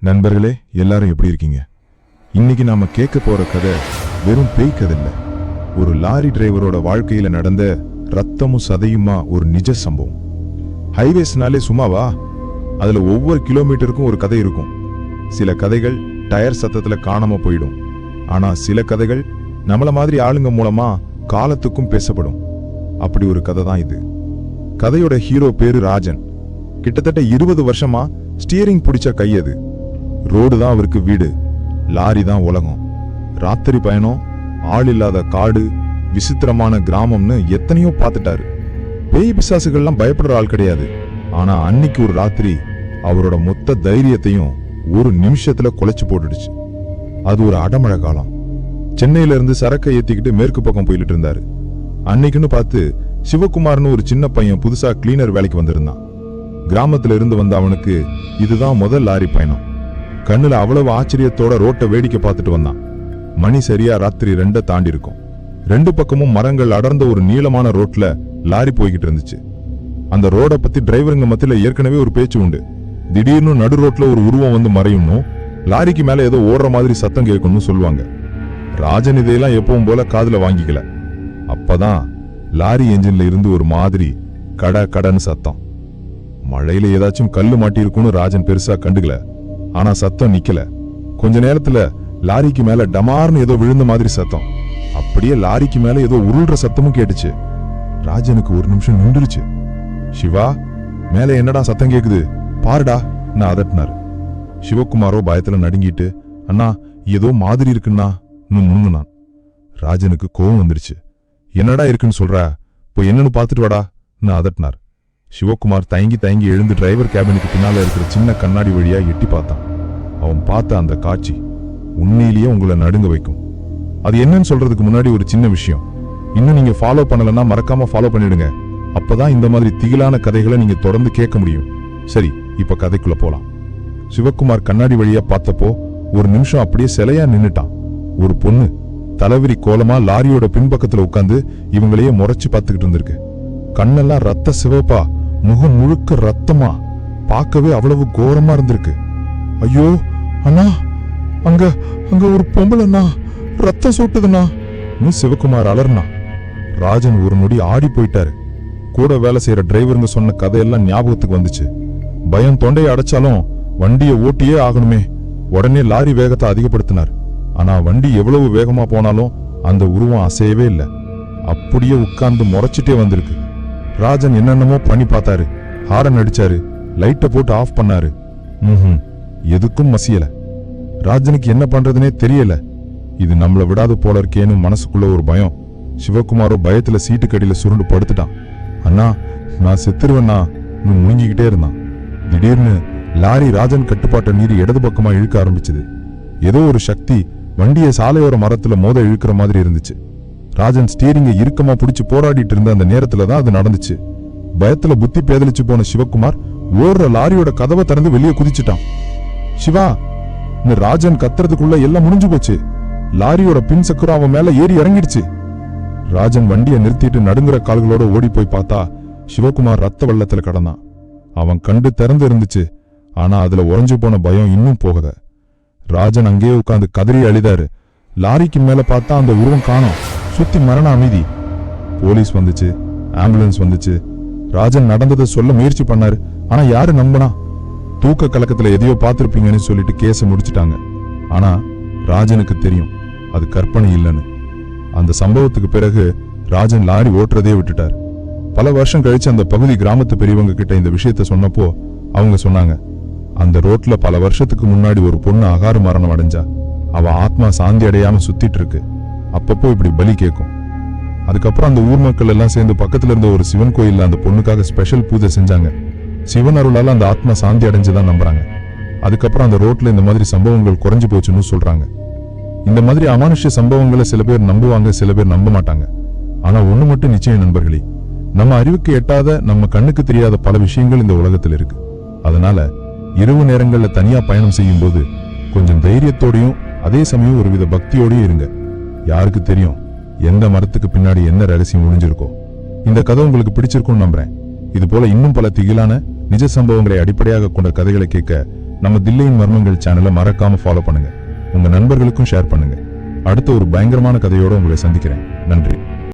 நண்பர்களே எல்லாரும் எப்படி இருக்கீங்க? இன்னைக்கு நாம கேட்க போற கதை வெறும் பேய் கதை இல்லை. ஒரு லாரி டிரைவரோட வாழ்க்கையில நடந்த ரத்தமும் சதையுமா ஒரு நிஜ சம்பவம். ஹைவேஸ்னாலே சும்மாவா? அதுல ஒவ்வொரு கிலோமீட்டருக்கும் ஒரு கதை இருக்கும். சில கதைகள் டயர் சத்தத்துல காணாம போயிடும். ஆனா சில கதைகள் நம்மள மாதிரி ஆளுங்க மூலமா காலத்துக்கும் பேசப்படும். அப்படி ஒரு கதை தான் இது. கதையோட ஹீரோ பேரு ராஜன். கிட்டத்தட்ட இருபது வருஷமா ஸ்டியரிங் பிடிச்ச கை அது. ரோடு தான் அவருக்கு வீடு லாரி தான் உலகம். ராத்திரி பயணம் ஆள் இல்லாத காடு விசித்திரமான கிராமம்னு எத்தனையோ பார்த்துட்டாரு. பேய் பிசாசுகள்லாம் பயப்படுற ஆள் கிடையாது. ஆனா அன்னைக்கு ஒரு ராத்திரி அவரோட மொத்த தைரியத்தையும் ஒரு நிமிஷத்துல குலைச்சு போட்டுடுச்சு. அது ஒரு அடமழை காலம். சென்னையில இருந்து சரக்கை ஏத்திக்கிட்டு மேற்கு பக்கம் போயிட்டு இருந்தாரு. அன்னைக்குன்னு பார்த்து சிவகுமார்னு ஒரு சின்ன பையன் புதுசா கிளீனர் வேலைக்கு வந்திருந்தான். கிராமத்துல இருந்து வந்த அவனுக்கு இதுதான் முதல் லாரி பயணம். கண்ணுல அவ்வளவு ஆச்சரியத்தோட ரோட்டை வேடிக்கை பார்த்துட்டு வந்தான். மணி சரியா ராத்திரி ரெண்ட தாண்டி இருக்கும். ரெண்டு பக்கமும் மரங்கள் அடர்ந்த ஒரு நீளமான ரோட்ல லாரி போய்கிட்டு இருந்துச்சு. அந்த ரோட பத்தி டிரைவருங்க மத்தியில ஏற்கனவே ஒரு பேச்சு உண்டு. திடீர்னு நடு ரோட்ல ஒரு உருவம் வந்து மறையும்னும் லாரிக்கு மேல ஏதோ ஓடுற மாதிரி சத்தம் கேட்கணும்னு சொல்லுவாங்க. ராஜன் இதையெல்லாம் எப்பவும் போல காதுல வாங்கிக்கல. அப்பதான் லாரி என்ஜின்ல இருந்து ஒரு மாதிரி கட கடன்னு சத்தம். மழையில ஏதாச்சும் கல்லு மாட்டியிருக்கும்னு ராஜன் பெருசா கண்டுக்கல. ஆனா சத்தம் நிக்கல. கொஞ்ச நேரத்துல லாரிக்கு மேல டமார்னு ஏதோ விழுந்த மாதிரி சத்தம். அப்படியே லாரிக்கு மேல ஏதோ உருள்ற சத்தமும் கேட்டுச்சு. ராஜனுக்கு ஒரு நிமிஷம் நின்றுச்சு சிவா மேல என்னடா சத்தம் கேக்குது? பாருடா நான் அதட்டினாரு. சிவகுமாரோ பயத்துல நடுங்கிட்டு அண்ணா ஏதோ மாதிரி இருக்குன்னா நுண்ணுனான் ராஜனுக்கு கோவம் வந்துருச்சு. என்னடா இருக்குன்னு சொல்ற? போய் என்னன்னு பார்த்துட்டு வாடா நான் அதட்டினார். சிவகுமார் தயங்கி தயங்கி எழுந்து டிரைவர் கேபினுக்கு பின்னால் இருக்கிற சின்ன கண்ணாடி வழியா எட்டி பார்த்தான். அவன் பார்த்த அந்த காட்சி உண்மையிலேயே உங்களை நடுங்க வைக்கும். அது என்னன்னு சொல்றதுக்கு முன்னாடி ஒரு சின்ன விஷயம். இன்னும் நீங்க ஃபாலோ பண்ணலன்னா மறக்காம ஃபாலோ பண்ணிடுங்க. அப்பதான் இந்த மாதிரி திகிலான கதைகளை நீங்க தொடர்ந்து கேட்க முடியும். சரி இப்ப கதைக்குள்ள போலாம். சிவகுமார் கண்ணாடி வழியா பார்த்தப்போ ஒரு நிமிஷம் அப்படியே சிலையா நின்னுட்டான். ஒரு பொண்ணு தலைவிரி கோலமா லாரியோட பின்பக்கத்துல உட்கார்ந்து இவங்களையே முறைச்சு பார்த்துக்கிட்டு இருந்திருக்கு. கண்ணெல்லாம் ரத்த சிவப்பா முகம் முழுக்க ரத்தமா? பார்க்கவே அவ்வளவு கோரமா இருந்திருக்கு. ஐயோ அண்ணா அங்க அங்க ஒரு பொம்பளைண்ணா ரத்தம் சூட்டுதுண்ணா. சிவகுமார் அலர்னா. ராஜன் ஒரு நொடி ஆடி போயிட்டாரு. கூட வேலை செய்யற டிரைவருங்க சொன்ன கதையெல்லாம் ஞாபகத்துக்கு வந்துச்சு. பயம் தொண்டையை அடைச்சாலும் வண்டியை ஓட்டியே ஆகணுமே. உடனே லாரி வேகத்தை அதிகப்படுத்தினார். ஆனா வண்டி எவ்வளவு வேகமா போனாலும் அந்த உருவம் அசையவே இல்லை. அப்படியே உட்கார்ந்து முறைச்சிட்டே வந்திருக்கு. ராஜன் என்னென்னமோ பண்ணி பார்த்தாரு. ஹாரன் அடிச்சாரு. லைட்டை போட்டு ஆஃப் பண்ணாரு. ம் எதுக்கும் மசியல. ராஜனுக்கு என்ன பண்றதுனே தெரியல. இது நம்மள விடாது போல இருக்கேன்னு மனசுக்குள்ள ஒரு பயம். சிவகுமாரோ பயத்துல சீட்டுக்கடியில சுருண்டு படுத்துட்டான். அண்ணா நான் செத்துருவேண்ணா. முழுங்கிக்கிட்டே இருந்தான். திடீர்னு லாரி ராஜன் கட்டுப்பாட்டை மீறி இடது பக்கமா இழுக்க ஆரம்பிச்சது. ஏதோ ஒரு சக்தி வண்டியை சாலையோர மரத்துல மோத இழுக்கிற மாதிரி இருந்துச்சு. ராஜன் ஸ்டீரிங்கை இறுக்கமா பிடிச்சு போராடிட்டு இருந்த அந்த நேரத்துல தான் அது நடந்துச்சு. பயத்துல புத்தி பேதலிச்சு போன சிவகுமார் ஓடுற லாரியோட கதவை திறந்து வெளியே குதிச்சிட்டான். சிவா இந்த ராஜன் கத்துறதுக்குள்ள எல்லாம் முடிஞ்சு போச்சு. லாரியோட பின் சக்கரம் அவன் மேல ஏறி இறங்கிடுச்சு. ராஜன் வண்டியை நிறுத்திட்டு நடுங்குற கால்களோட ஓடி போய் பார்த்தா சிவகுமார் ரத்த வெள்ளத்துல கடந்தான். அவன் கண்டு திறந்து இருந்துச்சு. ஆனா அதுல உறைஞ்சு போன பயம் இன்னும் போகல. ராஜன் அங்கேயே உட்காந்து கதறி அழுதாரு. லாரிக்கு மேல பார்த்தா அந்த உருவம் காணும். சுத்தி மரண அமைதி. போலீஸ் வந்துச்சு ஆம்புலன்ஸ் வந்துச்சு. ராஜன் நடந்ததை சொல்ல முயற்சி பண்ணாரு. ஆனா யாரு நம்பினா? தூக்க கலக்கத்துல எதையோ பார்த்துருப்பீங்கன்னு சொல்லிட்டு கேஸை முடிச்சிட்டாங்க. ஆனா ராஜனுக்கு தெரியும் அது கற்பனை இல்லைன்னு. அந்த சம்பவத்துக்கு பிறகு ராஜன் லாரி ஓட்டுறதே விட்டுட்டார். பல வருஷம் கழிச்சு அந்த பகுதி கிராமத்து பெரியவங்க கிட்ட இந்த விஷயத்த சொன்னப்போ அவங்க சொன்னாங்க அந்த ரோட்ல பல வருஷத்துக்கு முன்னாடி ஒரு பொண்ணு அகார மரணம் அடைஞ்சா அவ ஆத்மா சாந்தி அடையாம சுத்திட்டு இருக்கு. அப்பப்போ இப்படி பலி கேட்கும் அதுக்கப்புறம் அந்த ஊர் மக்கள் எல்லாம் சேர்ந்து பக்கத்துல இருந்த ஒரு சிவன் கோயில்ல அந்த பொண்ணுக்காக ஸ்பெஷல் பூஜை செஞ்சாங்க. சிவன் அருளால அந்த ஆத்மா சாந்தி அடைஞ்சுதான் நம்புறாங்க. அதுக்கப்புறம் அந்த ரோட்ல இந்த மாதிரி சம்பவங்கள் குறைஞ்சு போச்சுன்னு சொல்றாங்க. இந்த மாதிரி அமானுஷ்ய சம்பவங்களை சில பேர் நம்புவாங்க சில பேர் நம்ப மாட்டாங்க. ஆனா ஒண்ணு மட்டும் நிச்சயம் நண்பர்களே நம்ம அறிவுக்கு எட்டாத நம்ம கண்ணுக்கு தெரியாத பல விஷயங்கள் இந்த உலகத்தில் இருக்கு. அதனால இரவு நேரங்கள்ல தனியா பயணம் செய்யும் போது கொஞ்சம் தைரியத்தோடையும் அதே சமயம் ஒருவித பக்தியோடையும் இருங்க. யாருக்கு தெரியும் எந்த மரத்துக்கு பின்னாடி என்ன ரகசியம் ஒளிஞ்சிருக்கோ இந்த கதை உங்களுக்கு பிடிச்சிருக்கும்னு நம்புறேன். இது போல இன்னும் பல திகிலான நிஜ சம்பவங்களை அடிப்படையாக கொண்ட கதைகளை கேட்க நம்ம தில்லையின் மர்மங்கள் சேனலை மறக்காம ஃபாலோ பண்ணுங்க. உங்க நண்பர்களுக்கும் ஷேர் பண்ணுங்க. அடுத்த ஒரு பயங்கரமான கதையோட உங்களை சந்திக்கிறேன். நன்றி.